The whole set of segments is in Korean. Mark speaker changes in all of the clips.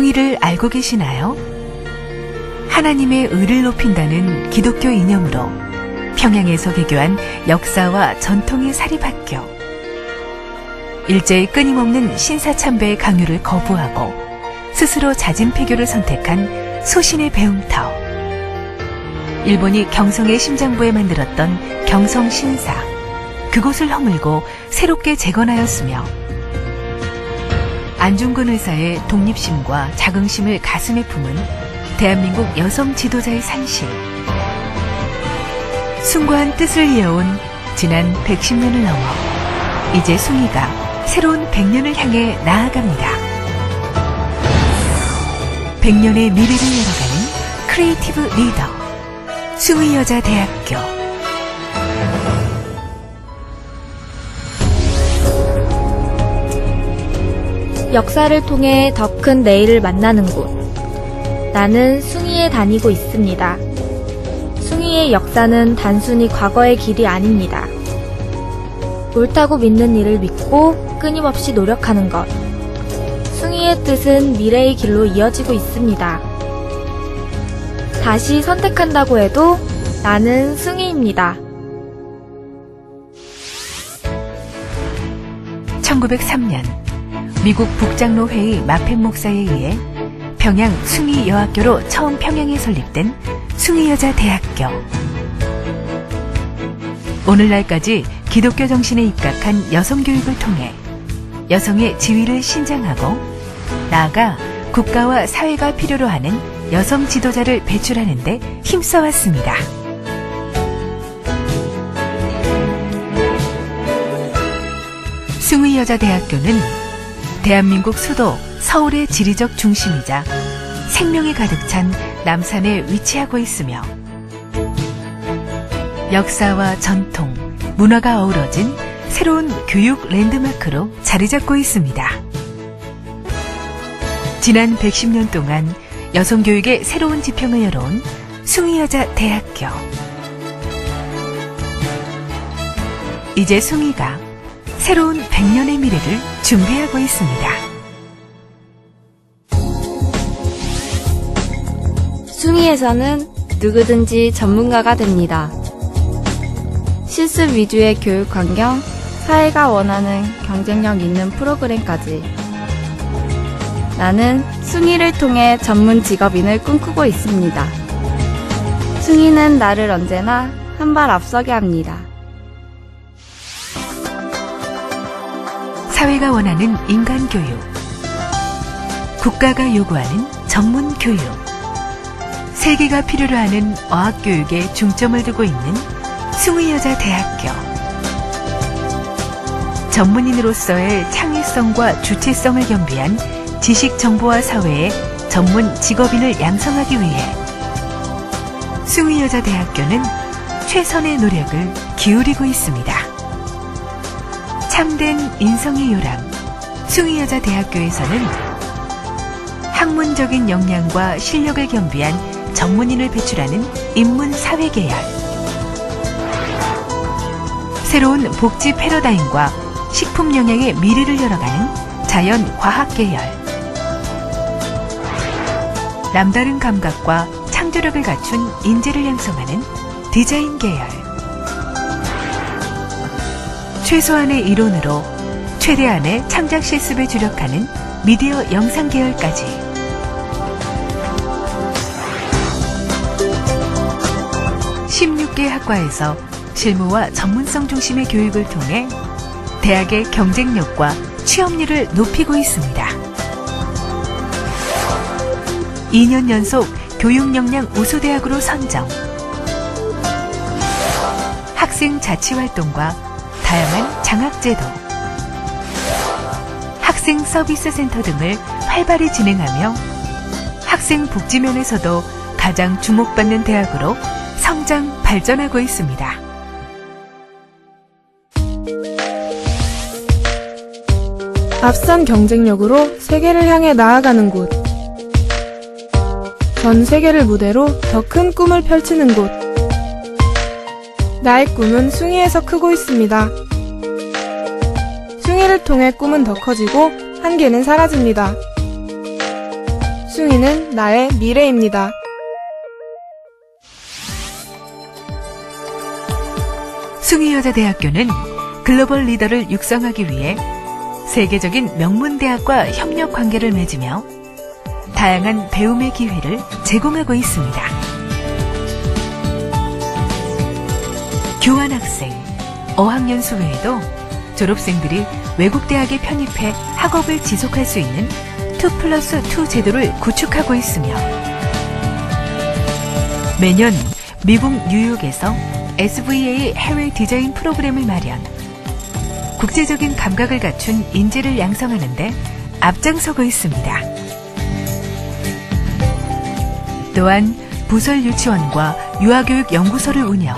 Speaker 1: 숭이를 알고 계시나요? 하나님의 의를 높인다는 기독교 이념으로 평양에서 개교한 역사와 전통의 사립학교. 일제의 끊임없는 신사참배의 강요를 거부하고 스스로 잦은 폐교를 선택한 소신의 배움터. 일본이 경성의 심장부에 만들었던 경성신사. 그곳을 허물고 새롭게 재건하였으며 안중근 의사의 독립심과 자긍심을 가슴에 품은 대한민국 여성 지도자의 산실. 숭고한 뜻을 이어온 지난 110년을 넘어 이제 숭이가 새로운 100년을 향해 나아갑니다. 100년의 미래를 열어가는 크리에이티브 리더 숭이 여자 대학교
Speaker 2: 역사를 통해 더 큰 내일을 만나는 곳. 나는 숭이에 다니고 있습니다. 숭이의 역사는 단순히 과거의 길이 아닙니다. 옳다고 믿는 일을 믿고 끊임없이 노력하는 것. 숭이의 뜻은 미래의 길로 이어지고 있습니다. 다시 선택한다고 해도 나는 숭이입니다.
Speaker 1: 1903년 미국 북장로 회의 마펜 목사에 의해 평양 숭이 여학교로 처음 평양에 설립된 숭이 여자 대학교. 오늘날까지 기독교 정신에 입각한 여성 교육을 통해 여성의 지위를 신장하고 나아가 국가와 사회가 필요로 하는 여성 지도자를 배출하는 데 힘써왔습니다. 숭의여자대학교는 대한민국 수도 서울의 지리적 중심이자 생명이 가득 찬 남산에 위치하고 있으며 역사와 전통, 문화가 어우러진 새로운 교육 랜드마크로 자리 잡고 있습니다. 지난 110년 동안 여성 교육의 새로운 지평을 열어온 숭이여자 대학교. 이제 숭이가 새로운 100년의 미래를 준비하고 있습니다.
Speaker 2: 숭이에서는 누구든지 전문가가 됩니다. 실습 위주의 교육 환경, 사회가 원하는 경쟁력 있는 프로그램까지. 나는 숭이를 통해 전문 직업인을 꿈꾸고 있습니다. 숭이는 나를 언제나 한 발 앞서게 합니다.
Speaker 1: 사회가 원하는 인간 교육. 국가가 요구하는 전문 교육. 세계가 필요로 하는 어학 교육에 중점을 두고 있는 숭의여자 대학교. 전문인으로서의 창의성과 주체성을 겸비한 지식 정보화 사회의 전문 직업인을 양성하기 위해 숭의여자 대학교는 최선의 노력을 기울이고 있습니다. 참된 인성의 요람 숭이여자 대학교에서는 학문적인 역량과 실력을 겸비한 전문인을 배출하는 인문 사회 계열. 새로운 복지 패러다임과 식품 영양의 미래를 열어가는 자연 과학 계열. 남다른 감각과 창조력을 갖춘 인재를 양성하는 디자인 계열 최소한의 이론으로 최대한의 창작 실습에 주력하는 미디어 영상 계열까지 16개 학과에서 실무와 전문성 중심의 교육을 통해 대학의 경쟁력과 취업률을 높이고 있습니다. 2년 연속 교육 역량 우수대학으로 선정. 학생 자치 활동과 다양한 장학제도, 학생 서비스 센터 등을 활발히 진행하며 학생 복지 면에서도 가장 주목받는 대학으로 성장 발전하고 있습니다.
Speaker 3: 앞선 경쟁력으로 세계를 향해 나아가는 곳. 전 세계를 무대로 더 큰 꿈을 펼치는 곳. 나의 꿈은 숭이에서 크고 있습니다. 숭이를 통해 꿈은 더 커지고 한계는 사라집니다. 숭이는 나의 미래입니다.
Speaker 1: 숭이여자대학교는 글로벌 리더를 육성하기 위해 세계적인 명문대학과 협력 관계를 맺으며 다양한 배움의 기회를 제공하고 있습니다. 교환학생, 어학연수 외에도 졸업생들이 외국 대학에 편입해 학업을 지속할 수 있는 2 플러스 2 제도를 구축하고 있으며 매년 미국 뉴욕에서 SVA 해외 디자인 프로그램을 마련, 국제적인 감각을 갖춘 인재를 양성하는 데 앞장서고 있습니다. 또한 부설 유치원과 유아교육 연구소를 운영,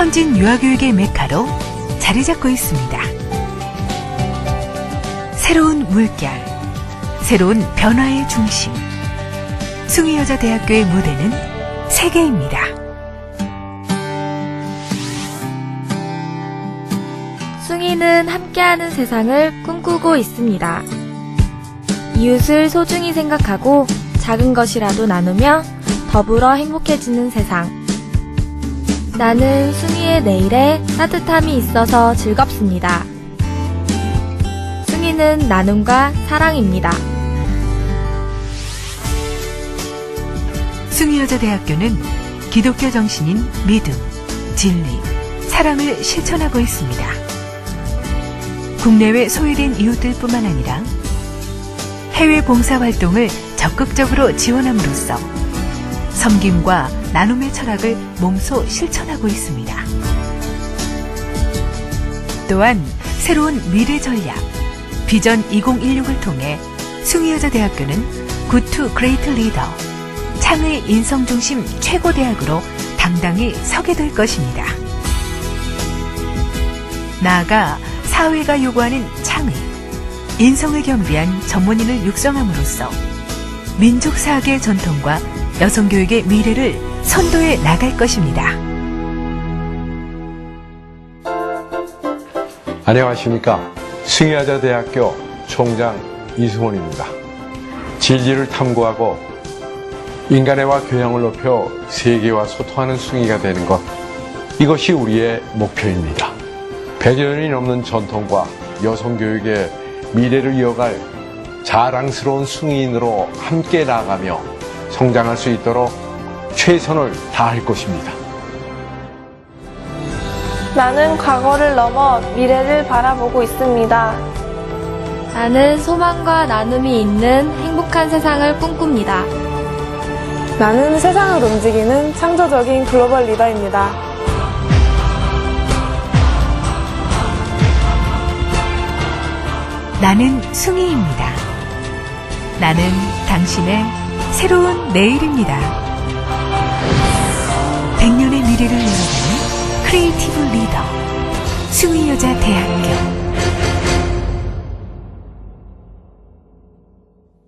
Speaker 1: 선진 유아교육의 메카로 자리 잡고 있습니다. 새로운 물결, 새로운 변화의 중심, 숭이여자대학교의 무대는 세계입니다.
Speaker 2: 숭이는 함께하는 세상을 꿈꾸고 있습니다. 이웃을 소중히 생각하고 작은 것이라도 나누며 더불어 행복해지는 세상. 나는 숭이의 내일에 따뜻함이 있어서 즐겁습니다. 숭이는 나눔과 사랑입니다.
Speaker 1: 숭이여자대학교는 기독교 정신인 믿음, 진리, 사랑을 실천하고 있습니다. 국내외 소외된 이웃들 뿐만 아니라 해외 봉사 활동을 적극적으로 지원함으로써 섬김과 나눔의 철학을 몸소 실천하고 있습니다. 또한 새로운 미래 전략, 비전 2016을 통해 숭이여자대학교는 굿투 그레이트 리더, 창의 인성 중심 최고 대학으로 당당히 서게 될 것입니다. 나아가 사회가 요구하는 창의, 인성을 겸비한 전문인을 육성함으로써 민족사학의 전통과 여성교육의 미래를 선도해 나갈 것입니다.
Speaker 4: 안녕하십니까. 승희여자대학교 총장 이승원입니다. 진리를 탐구하고 인간애와 교양을 높여 세계와 소통하는 승희가 되는 것. 이것이 우리의 목표입니다. 100여 년이 넘는 전통과 여성교육의 미래를 이어갈 자랑스러운 승희인으로 함께 나아가며 성장할 수 있도록 최선을 다할 것입니다.
Speaker 5: 나는 과거를 넘어 미래를 바라보고 있습니다.
Speaker 2: 나는 소망과 나눔이 있는 행복한 세상을 꿈꿉니다.
Speaker 3: 나는 세상을 움직이는 창조적인 글로벌 리더입니다.
Speaker 1: 나는 숭이입니다. 나는 당신의 새로운 내일입니다. 100년의 미래를 열어가는 크리에이티브 리더 숭이여자 대학교